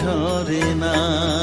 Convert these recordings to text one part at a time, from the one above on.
ঝরে না।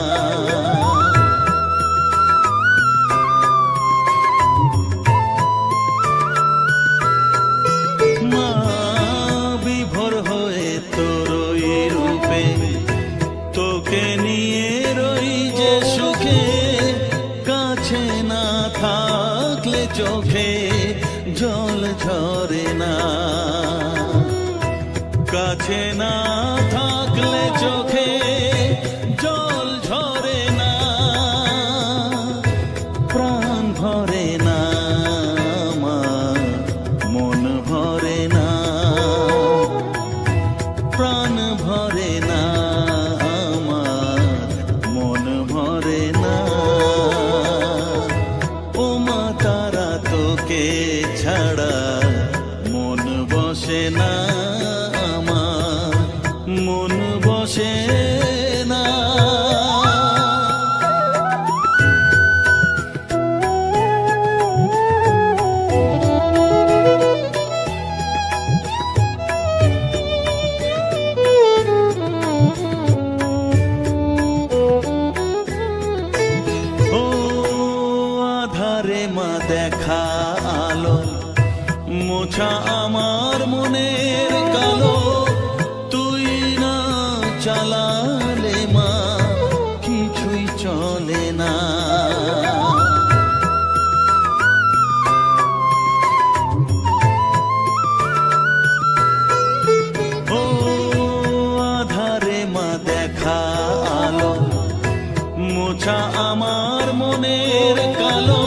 ছাড়া মন বসে না। মোছা আমার মনের কালো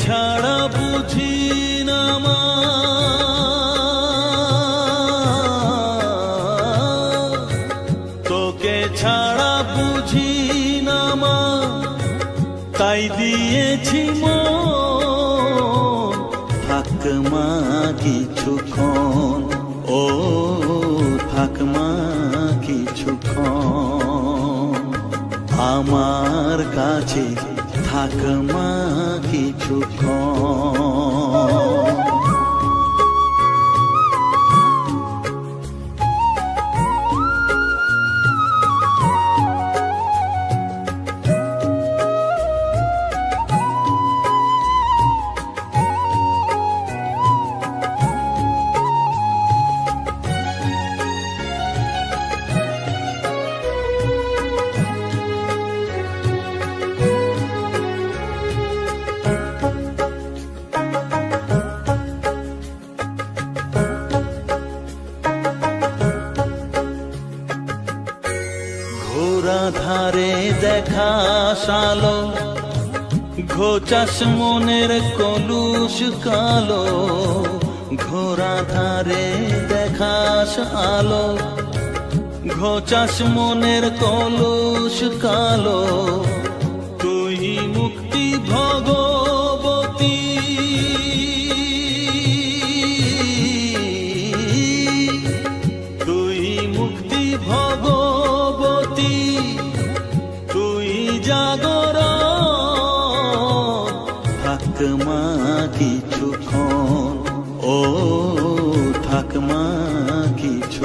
ছাড়া বুঝি না মা। তোকে ছাড়া বুঝি না মা। তাই দিয়েছি মন। থাক মা, কিছুক্ষণ। ও, থাক মা, কিছুক্ষণ। আমার কাছে থাক মা। কিছুক্ষণ সালো ঘোচাস মনের কলুষ কালো ঘোরা ধারে দেখাস আলো ঘোচাস মনের কলুষ কালো। ও থাকমা কিছু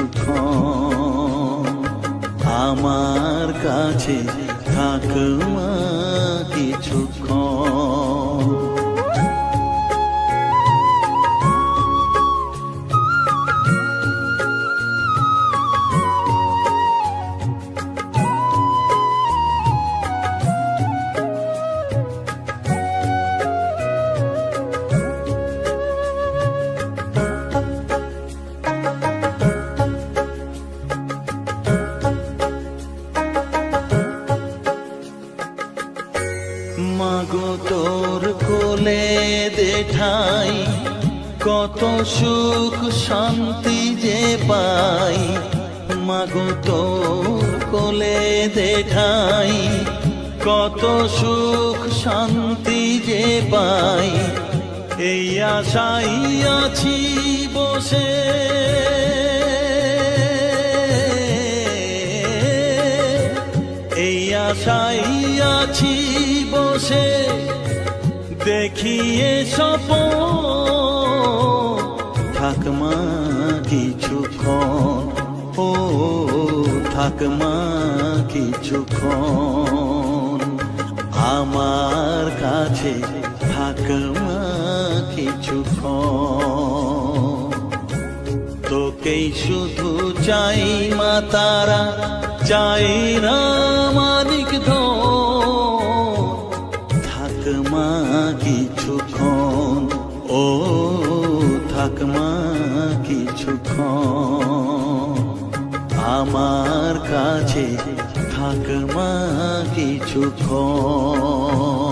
আমার কাছে থাক মা কত সুখ শান্তি যে পাই। এই আশাই আছি বসে। এই আশাই আছি বসে। দেখিয়ে সপ থাক মা কিছুক্ষণ ও, থাক মা কিছুক্ষণ আমার কাছে থাক মা কিছুক্ষণ তোকেই শুধু চাই মা তারা, চাই না মানিক ধন। থাক মা কিছুক্ষণ ও থাক মা কিছুক্ষণ আমার কাছে থাক মা কিছুক্ষণ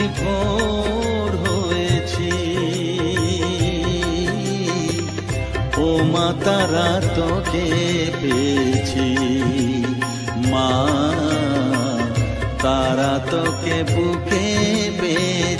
বিভোর হয়েছি। ও মা তারা তোকে পেয়েছি। মা তারা তোকে বুকে পেয়েছি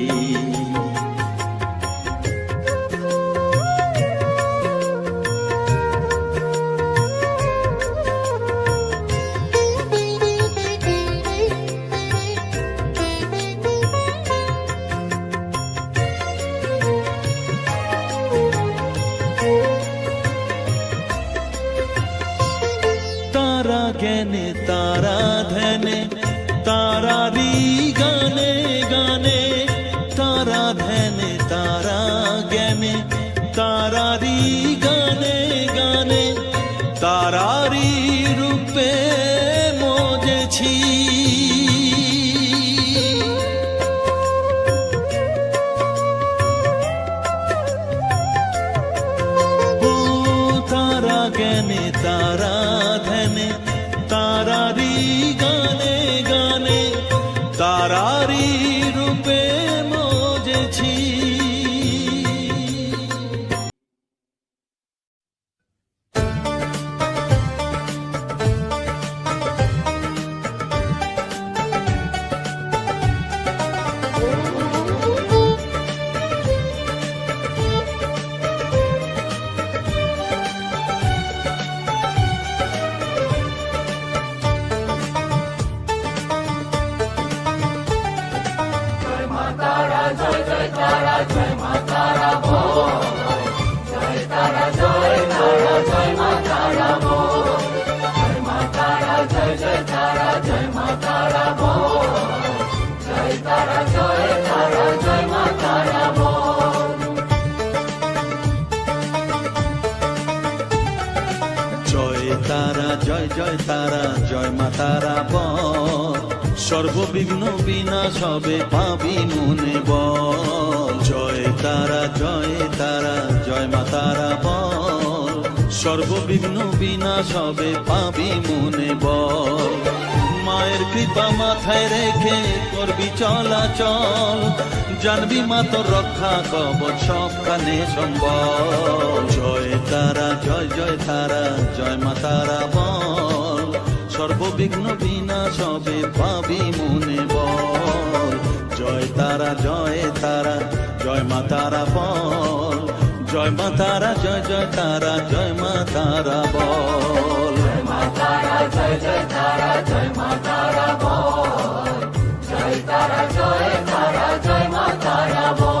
மாறியிருப்பேன் জয় তারা, জয় জয় তারা, জয় মা তারা বল। সর্ববিঘ্ন বিনাশ হবে পাবি মনে ব জয় তারা জয় তারা, জয় মা তারা বল। সর্ববিঘ্ন বিনাশ হবে পাবি মনে বল। মায়ের কৃপা মাথায় রেখে করবি চলাচল। জানবি মা তোর রক্ষা কবচ সব কানে সম্বল। জয় তারা, জয় জয় তারা, জয় মা তারা বল। সর্ববিঘ্ন বিনাশ হবে পাবি মনে বল। জয় তারা জয় তারা, জয় মা তারা বল। জয় মা তারা, জয় জয় তারা, জয় মা তারা বল। জয় মা তারা জয় জয় তারা জয় মা জীবন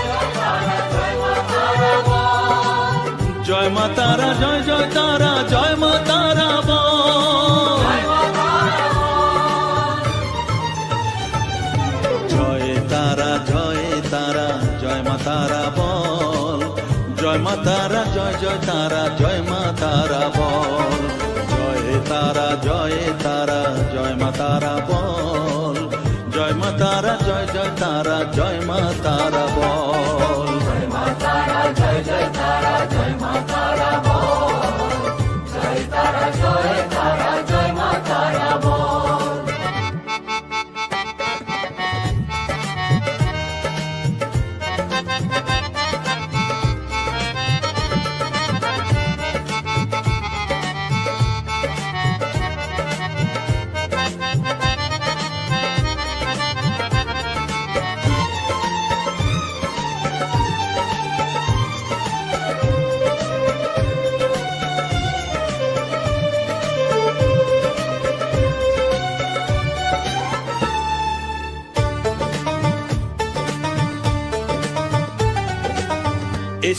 জয় মা তারা, জয় জয় তারা, জয় মা তারা জয় মা তারা বল। জয় মা তারা, জয় জয় তারা, জয় মা তারা বল। জয় তারা, জয়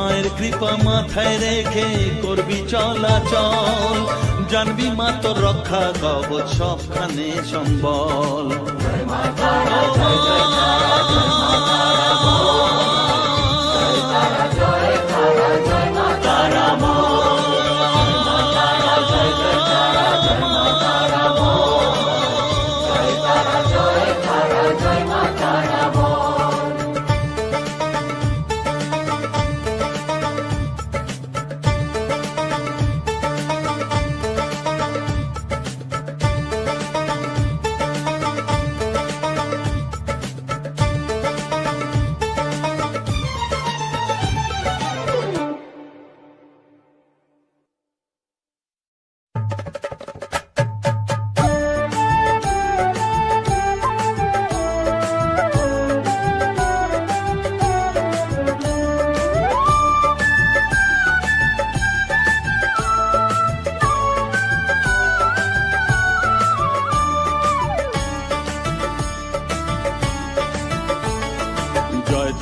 মায়ের কৃপা মাথায় রেখে করবি চলাচল জানবি মা তোর রক্ষা, কবচ সবখানে সম্বল। জয় তারা জয় তারা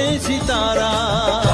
કે સિતારા.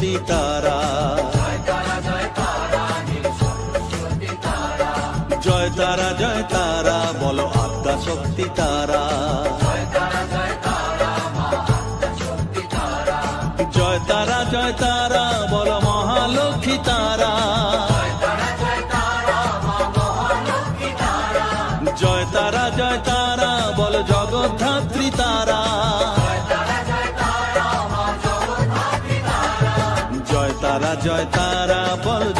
সরস্বতী তারা। জয় তারা জয় তারা, বলো আত্মা শক্তি তারা। জয় তারা জয় তারা, বলো মহালক্ষ্মী তারা। জয় তারা জয় তারা বল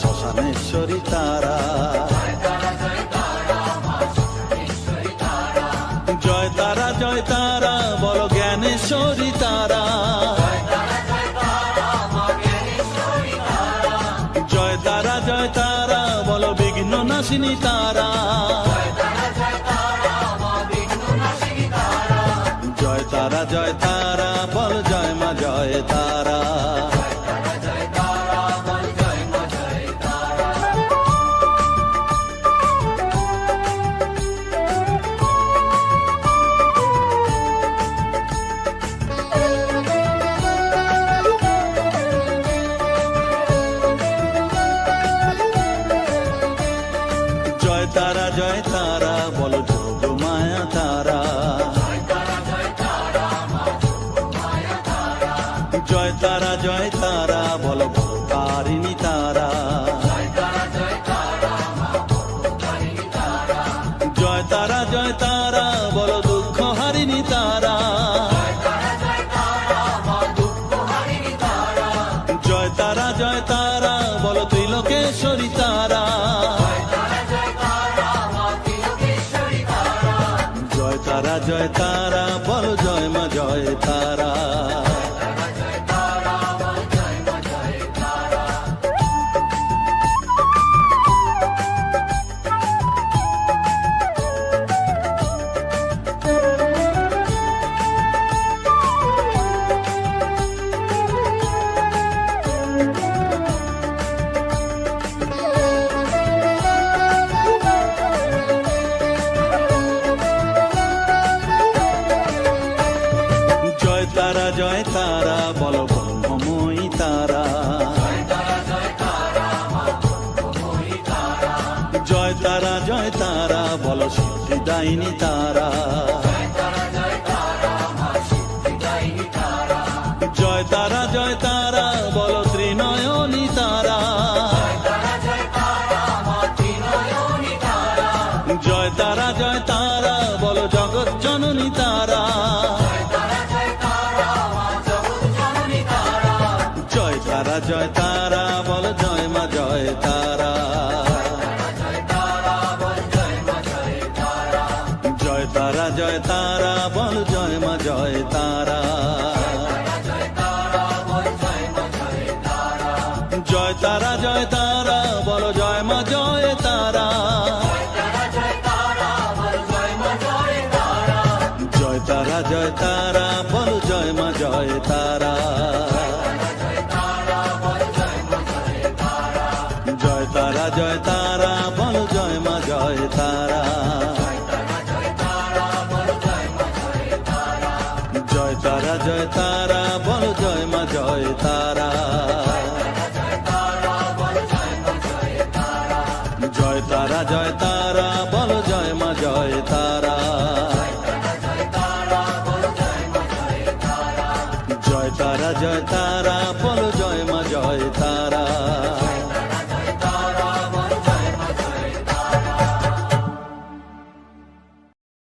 শ্মশানেশ্বরী তারা। জয় তারা জয় তারা বল জ্ঞানেশ্বরী তারা। জয় তারা জয় তারা, বল বিঘ্ন নাশিনী জয় তারা জয় ini ta জয় তারা জয় তারা বল